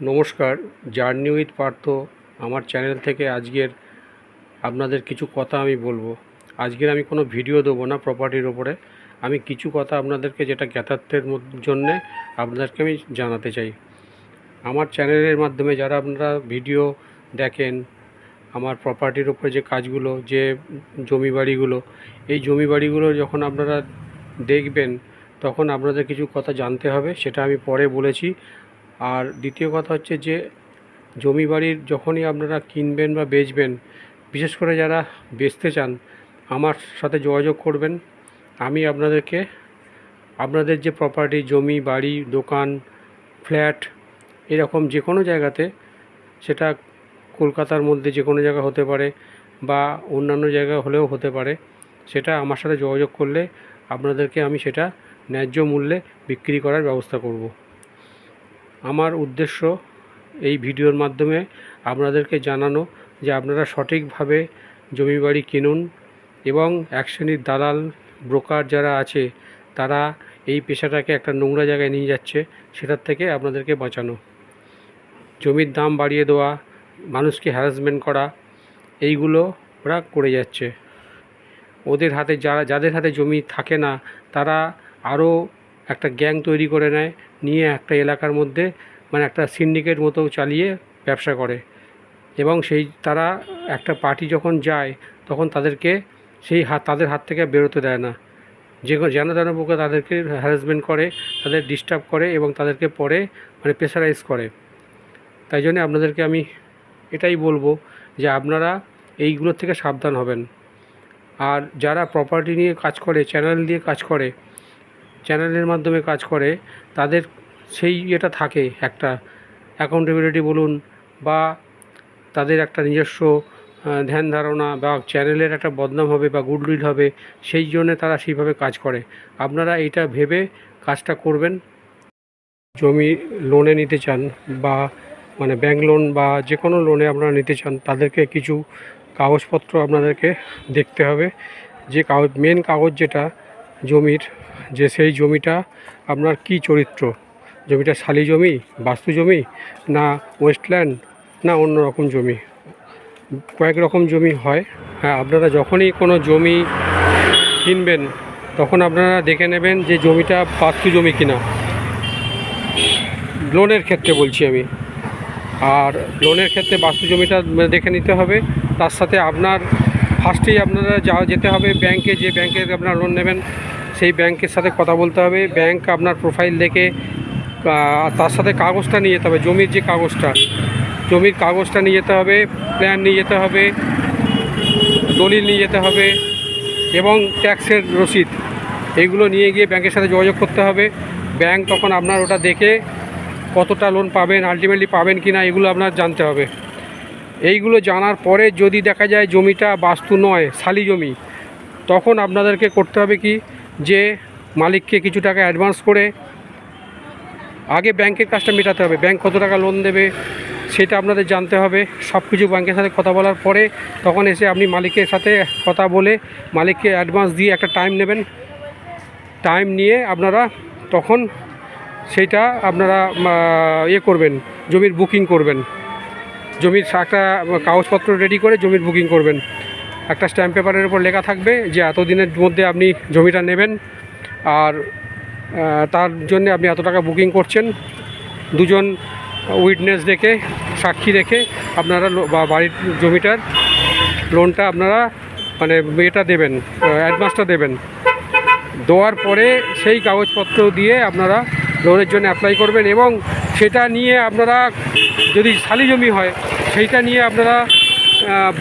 নমস্কার, journey with Partha, আমার channel থেকে আজকের আপনাদের কিছু কথা আমি বলব। আজকের আমি কোনো ভিডিও দেবো না প্রপার্টির ওপরে। আমি কিছু কথা আপনাদেরকে যেটা জ্ঞাতার্থের জন্যে আপনাদেরকে আমি জানাতে চাই। আমার চ্যানেলের মাধ্যমে যারা আপনারা ভিডিও দেখেন, আমার প্রপার্টির ওপরে যে কাজগুলো, যে জমি বাড়িগুলো, এই জমি বাড়িগুলো যখন আপনারা দেখবেন, তখন আপনাদের কিছু কথা জানতে হবে, সেটা আমি পরে বলেছি। আর দ্বিতীয় কথা হচ্ছে যে জমি বাড়ির যখনই আপনারা কিনবেন বা বেচবেন, বিশেষ করে যারা বেচতে চান, আমার সাথে যোগাযোগ করবেন। আমি আপনাদেরকে, আপনাদের যে প্রপার্টি জমি, বাড়ি, দোকান ফ্ল্যাট এরকম যে কোনো জায়গাতে, সেটা কলকাতার মধ্যে যে কোনো জায়গা হতে পারে বা অন্যান্য জায়গা হলেও হতে পারে, সেটা আমার সাথে যোগাযোগ করলে আপনাদেরকে আমি সেটা ন্যায্য মূল্যে বিক্রি করার ব্যবস্থা করব। আমার উদ্দেশ্য এই ভিডিওর মাধ্যমে আপনাদেরকে জানানো যে আপনারা সঠিকভাবে জমি বাড়ি কিনুন এবং এক শ্রেণির দালাল, ব্রোকার যারা আছে, তারা এই পেশাটাকে একটা নোংরা জায়গায় নিয়ে যাচ্ছে, সেটার থেকে আপনাদেরকে বাঁচানো। জমির দাম বাড়িয়ে দেওয়া, মানুষকে হ্যারাসমেন্ট করা, এইগুলো ওরা করে যাচ্ছে। ওদের হাতে যারা, যাদের হাতে জমি থাকে না, তারা আরও একটা গ্যাং তৈরি করে নেয়, নিয়ে একটা এলাকার মধ্যে মানে একটা সিন্ডিকেট মতো চালিয়ে ব্যবসা করে। এবং সেই তারা একটা পার্টি যখন যায়, তখন তাদেরকে সেই হাত, তাদের হাত থেকে বেরোতে দেয় না। যে যেন তেন বুকে তাদেরকে হ্যারাসমেন্ট করে, তাদের ডিস্টার্ব করে এবং তাদেরকে পরে মানে প্রেশারাইজ করে। তাই জন্য আপনাদেরকে আমি এটাই বলব যে আপনারা এইগুলোর থেকে সাবধান হবেন। আর যারা প্রপার্টি নিয়ে কাজ করে চ্যানেল দিয়ে কাজ করে চ্যানেলের মাধ্যমে কাজ করে, তাদের সেই এটা থাকে একটা অ্যাকাউন্টেবিলিটি বলুন বা তাদের একটা নিজস্ব ধ্যান ধারণা বা চ্যানেলের একটা বদনাম হবে বা গুডউইল হবে, সেই জন্যে তারা সেইভাবে কাজ করে। আপনারা এইটা ভেবে কাজটা করবেন। জমি লোনে নিতে চান বা মানে ব্যাংক লোন বা যে কোনো লোনে আপনারা নিতে চান, তাদেরকে কিছু কাগজপত্র আপনাদেরকে দেখতে হবে। যে কাগজ মেন কাগজ যেটা জমির যে সেই জমিটা আপনার কি চরিত্র? জমিটা শালি জমি, বাস্তু জমি, না ওয়েস্টল্যান্ড, না অন্য রকম জমি? কয়েক রকম জমি হয়। হ্যাঁ আপনারা যখনই কোনো জমি কিনবেন, তখন আপনারা দেখে নেবেন যে জমিটা বাস্তু জমি কিনা। লোনের ক্ষেত্রে বলছি আমি। আর লোনের ক্ষেত্রে বাস্তু জমিটা দেখে নিতে হবে। তার সাথে আপনার ফার্স্টেই আপনারা যাওয়া যেতে হবে ব্যাংকে যে ব্যাংকে আপনারা লোন নেবেন সেই ব্যাংকের সাথে কথা বলতে হবে। ব্যাংক আপনার প্রোফাইল দেখে তার সাথে কাগজটা নিয়ে যেতে হবে, জমির যে কাগজটা। জমির কাগজটা নিয়ে যেতে হবে প্ল্যান নিয়ে যেতে হবে, দলিল নিয়ে যেতে হবে এবং ট্যাক্সের রসিদ। এইগুলো নিয়ে গিয়ে ব্যাংকের সাথে যোগাযোগ করতে হবে। ব্যাংক তখন আপনার ওটা দেখে কতটা লোন পাবেন আলটিমেটলি পাবেন কি না এগুলো আপনার জানতে হবে। এইগুলো জানার পরে যদি দেখা যায় জমিটা বাস্তু নয়, শালি জমি, তখন আপনাদেরকে করতে হবে কি? যে মালিককে কিছু টাকা অ্যাডভান্স করে আগে ব্যাংকের কাজটা মেটাতে হবে। ব্যাংক কত টাকা লোন দেবে সেটা আপনাদের জানতে হবে। সব কিছু ব্যাংকের সাথে কথা বলার পরে তখন এসে আপনি মালিকের সাথে কথা বলে মালিককে অ্যাডভান্স দিয়ে একটা টাইম নেবেন। টাইম নিয়ে আপনারা তখন সেইটা আপনারা ইয়ে করবেন, জমির বুকিং করবেন। জমির একটা কাগজপত্র রেডি করে জমির বুকিং করবেন। একটা স্ট্যাম্প পেপারের উপর লেখা থাকবে যে এতদিনের মধ্যে আপনি জমিটা নেবেন আর তার জন্য আপনি এত টাকা বুকিং করছেন। দুজন উইটনেস দেখে, সাক্ষী রেখে আপনারা বা বাড়ির জমিটার লোনটা আপনারা মানে এটা দেবেন অ্যাডভান্সটা দেবেন। দেওয়ার পরে সেই কাগজপত্র দিয়ে আপনারা লোনের জন্য অ্যাপ্লাই করবেন এবং সেটা নিয়ে আপনারা যদি শালি জমি হয়, সেইটা নিয়ে আপনারা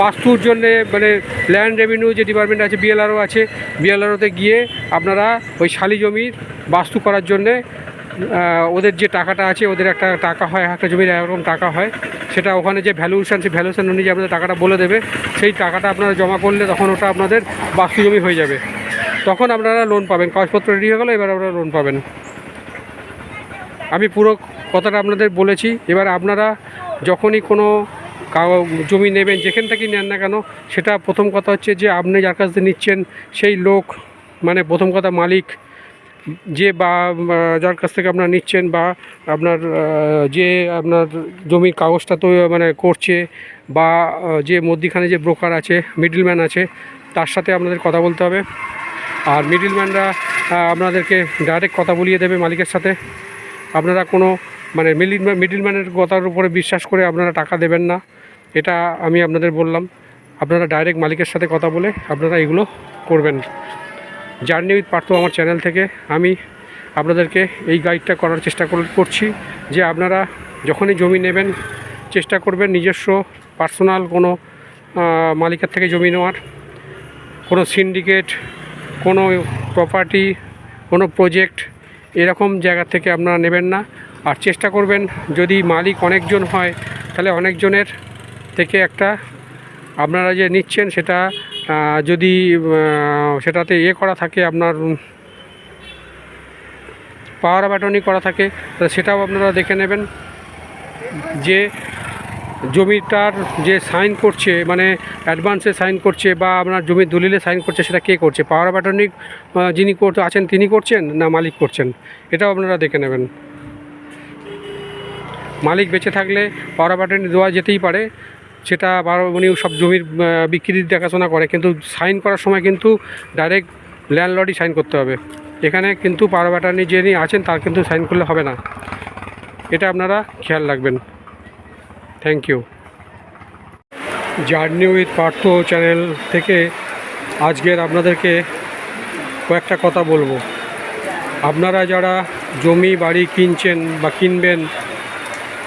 বাস্তুর জন্যে মানে ল্যান্ড রেভিনিউ যে ডিপার্টমেন্ট আছে বিএলআরও আছে বিএলআরওতে গিয়ে আপনারা ওই শালি জমির বাস্তু করার জন্যে ওদের যে টাকাটা আছে, ওদের একটা টাকা হয়, একটা জমির এরকম টাকা হয়, সেটা ওখানে যে ভ্যালুয়েশন সেই ভ্যালুয়েশন অনুযায়ী আপনাদের টাকাটা বলে দেবে। সেই টাকাটা আপনারা জমা করলে তখন ওটা আপনাদের বাস্তু জমি হয়ে যাবে। তখন আপনারা লোন পাবেন। কাগজপত্র রেডি হয়ে গেলে, এবার আপনারা লোন পাবেন। আমি পুরো কথাটা আপনাদের বলেছি। এবার আপনারা যখনই কোনো কাগ- জমি নেবেন, যেখান থেকেই নেন না কেন, সেটা প্রথম কথা হচ্ছে যে আপনি যার কাছ থেকে নিচ্ছেন, সেই লোক মানে প্রথম কথা মালিক, যে বা যার কাছ থেকে আপনারা নিচ্ছেন বা আপনার যে আপনার জমির কাগজটা তো মানে করছে বা যে মধ্যিখানে যে ব্রোকার আছে মিডিলম্যান আছে, তার সাথে আপনাদের কথা বলতে হবে। আর মিডিলম্যানরা আপনাদেরকে ডাইরেক্ট কথা বলিয়ে দেবে মালিকের সাথে। আপনারা কোনো মানে মিডিল মিডিলম্যানের কথার উপরে বিশ্বাস করে আপনারা টাকা দেবেন না। এটা আমি আপনাদের বললাম। আপনারা ডাইরেক্ট মালিকের সাথে কথা বলে আপনারা এগুলো করবেন। জার্নি উইথ পার্থ আমার চ্যানেল থেকে আমি আপনাদেরকে এই গাইডটা করার চেষ্টা করছি যে আপনারা যখনই জমি নেবেন, চেষ্টা করবেন নিজস্ব পার্সোনাল কোনো মালিকের থেকে জমি নেওয়ার। কোনো সিন্ডিকেট কোনো প্রপার্টি কোনো প্রজেক্ট এরকম জায়গা থেকে আপনারা নেবেন না। আর চেষ্টা করবেন যদি মালিক অনেকজন হয়, তাহলে অনেকজনের থেকে একটা আপনারা যে নিচ্ছেন সেটা যদি সেটাতে ইয়ে করা থাকে আপনার পাওয়ার ব্যাটনি করা থাকে, তাহলে সেটাও আপনারা দেখে নেবেন যে জমিটার যে সাইন করছে মানে অ্যাডভান্সে সাইন করছে বা আপনার জমির দলিলে সাইন করছে সেটা কে করছে? পাওয়ার ব্যাটনি যিনি করতে আছেন, তিনি করছেন না মালিক করছেন? এটাও আপনারা দেখে নেবেন। মালিক বেঁচে থাকলে পাওয়ার ব্যাটনি দেওয়া যেতেই পারে। সেটা বারো উনি সব জমির বিক্রির দেখাশোনা করে। কিন্তু সাইন করার সময় কিন্তু ডাইরেক্ট ল্যান্ডলর্ডই সাইন করতে হবে। এখানে কিন্তু পাওয়ার ব্যাটার্নি যিনি আছেন, তার কিন্তু সাইন করলে হবে না। এটা আপনারা খেয়াল রাখবেন। Thank you journey with Partha channel থেকে আজকের আপনাদেরকে কয়েকটা কথা বলব। আপনারা যারা জমি, বাড়ি কিনছেন বা কিনবেন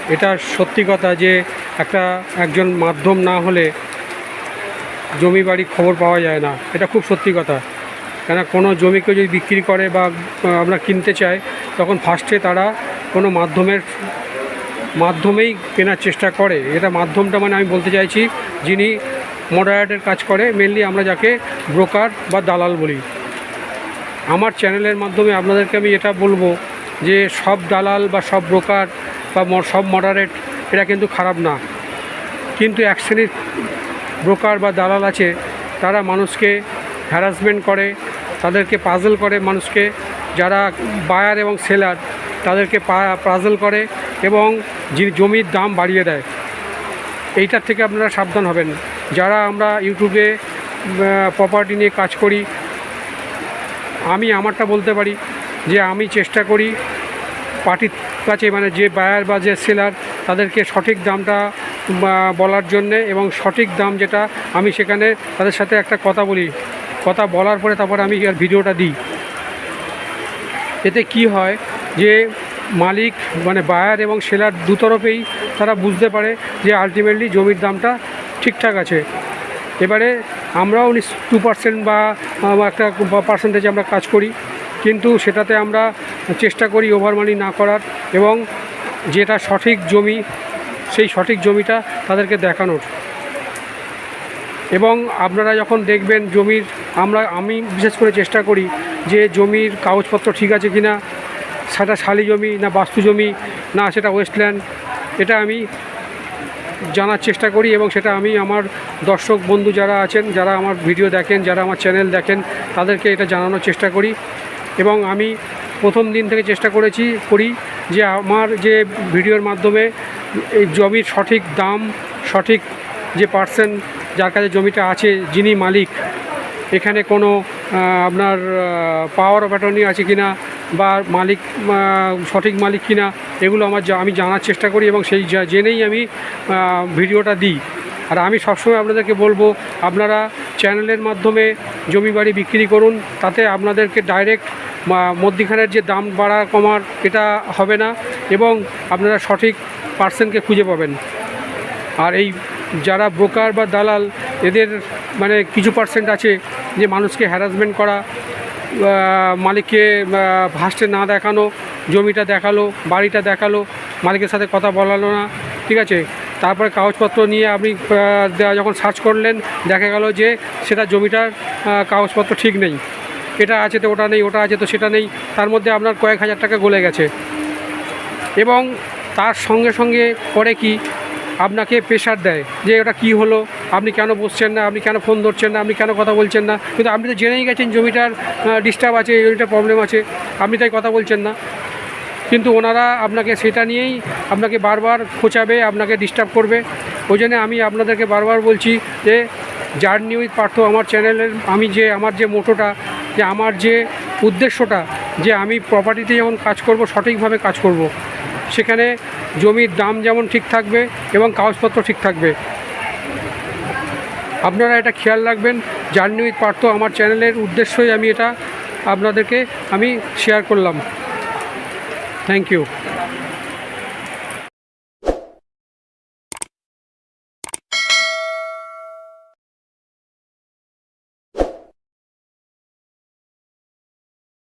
এটা সত্যি কথা যে একটা একজন মাধ্যম না হলে জমি বাড়ি খবর পাওয়া যায় না। এটা খুব সত্যি কথা। কেন কোনো জমিকে যদি বিক্রি করে বা আমরা কিনতে চাই, তখন ফার্স্টে তারা কোনো মাধ্যমের, মাধ্যমেই কেনার চেষ্টা করে। এটা মাধ্যমটা মানে আমি বলতে চাইছি, যিনি মডারেটের কাজ করে মেনলি আমরা যাকে ব্রোকার বা দালাল বলি। আমার চ্যানেলের মাধ্যমে আপনাদেরকে আমি এটা বলব যে সব দালাল বা সব ব্রোকার বা সব মডারেট এটা কিন্তু খারাপ না। কিন্তু এক শ্রেণির ব্রোকার বা দালাল আছে, তারা মানুষকে হ্যারাসমেন্ট করে, তাদেরকে পাজল করে মানুষকে। যারা বায়ার এবং সেলার তাদেরকে পাজল করে এবং জমির দাম বাড়িয়ে দেয়। এইটার থেকে আপনারা সাবধান হবেন। যারা আমরা ইউটিউবে প্রপার্টি নিয়ে কাজ করি, আমি আমারটা বলতে পারি যে আমি চেষ্টা করি পার্টির কাছে মানে যে বায়ার বা যে সেলার তাদেরকে সঠিক দামটা বলার জন্যে এবং সঠিক দাম যেটা আমি সেখানে তাদের সাথে একটা কথা বলি। কথা বলার পরে তারপরে আমি আর ভিডিওটা দিই। এতে কি হয় যে মালিক মানে বায়ার এবং সেলার দুতরফেই তারা বুঝতে পারে যে আলটিমেটলি জমির দামটা ঠিকঠাক আছে। এবারে আমরাও টু পার্সেন্ট বা একটা পার্সেন্টেজে আমরা কাজ করি। কিন্তু সেটাতে আমরা চেষ্টা করি ওভার মানি না করার এবং যেটা সঠিক জমি, সেই সঠিক জমিটা তাদেরকে দেখানোর। এবং আপনারা যখন দেখবেন জমির, আমরা, আমি বিশেষ করে চেষ্টা করি যে জমির কাগজপত্র ঠিক আছে কি না সেটা শালি জমি না বাস্তু জমি, না সেটা ওয়েস্টল্যান্ড এটা আমি জানার চেষ্টা করি এবং সেটা আমি আমার দর্শক, বন্ধু যারা আছেন, যারা আমার ভিডিও দেখেন, যারা আমার চ্যানেল দেখেন তাদেরকে এটা জানানোর চেষ্টা করি এবং আমি প্রথম দিন থেকে চেষ্টা করেছি, করি যে আমার যে ভিডিওর মাধ্যমে এই জমির সঠিক দাম, সঠিক যে পার্সেন্ট যার কাছে জমিটা আছে, যিনি মালিক, এখানে কোনো আপনার পাওয়ার অফ অ্যাটর্নি আছে কিনা বা মালিক সঠিক মালিক কিনা, এগুলো আমার আমি জানার চেষ্টা করি এবং সেই জেনেই আমি ভিডিওটা দিই। আর আমি সবসময় আপনাদেরকে বলব, আপনারা চ্যানেলের মাধ্যমে জমি বাড়ি বিক্রি করুন, তাতে আপনাদেরকে ডাইরেক্ট মধ্যিখানের যে দাম বাড়া কমার এটা হবে না এবং আপনারা সঠিক পার্সেন্টকে খুঁজে পাবেন। আর এই যারা ব্রোকার বা দালাল, এদের মানে কিছু পার্সেন্ট আছে যে মানুষকে হ্যারাসমেন্ট করা মালিককে ভাসতে না দেখানো, জমিটা দেখাল, বাড়িটা দেখাল, মালিকের সাথে কথা বলালো না, ঠিক আছে? তারপরে কাগজপত্র নিয়ে আপনি যখন সার্চ করলেন, দেখা গেল যে সেটা জমিটার কাগজপত্র ঠিক নেই। এটা আছে তো ওটা নেই, ওটা আছে তো সেটা নেই, তার মধ্যে আপনার কয়েক হাজার টাকা গলে গেছে। এবং তার সঙ্গে সঙ্গে করে কি, আপনাকে প্রেশার দেয় যে ওটা কি হলো, আপনি কেন বসছেন না, আপনি কেন ফোন ধরছেন না, আপনি কেন কথা বলছেন না। কিন্তু আপনি তো জেনেই গেছেন জমিটার ডিস্টার্ব আছে জমিটার প্রবলেম আছে, আপনি তাই কথা বলছেন না। কিন্তু ওনারা আপনাকে সেটা নিয়েই আপনাকে বারবার খোঁচাবে, আপনাকে ডিস্টার্ব করবে ওই জন্য আমি আপনাদেরকে বারবার বলছি যে জার্নি উইথ পার্থ আমার চ্যানেলের আমি যে, আমার যে মোটোটা যে আমার যে উদ্দেশ্যটা, যে আমি প্রপার্টিতে যেমন কাজ করব, সঠিকভাবে কাজ করব। সেখানে জমির দাম যেমন ঠিক থাকবে এবং কাগজপত্র ঠিক থাকবে আপনারা এটা খেয়াল রাখবেন জার্নি উইথ পার্থ আমার চ্যানেলের উদ্দেশ্যই আমি এটা আপনাদেরকে, আমি শেয়ার করলাম থ্যাংক ইউ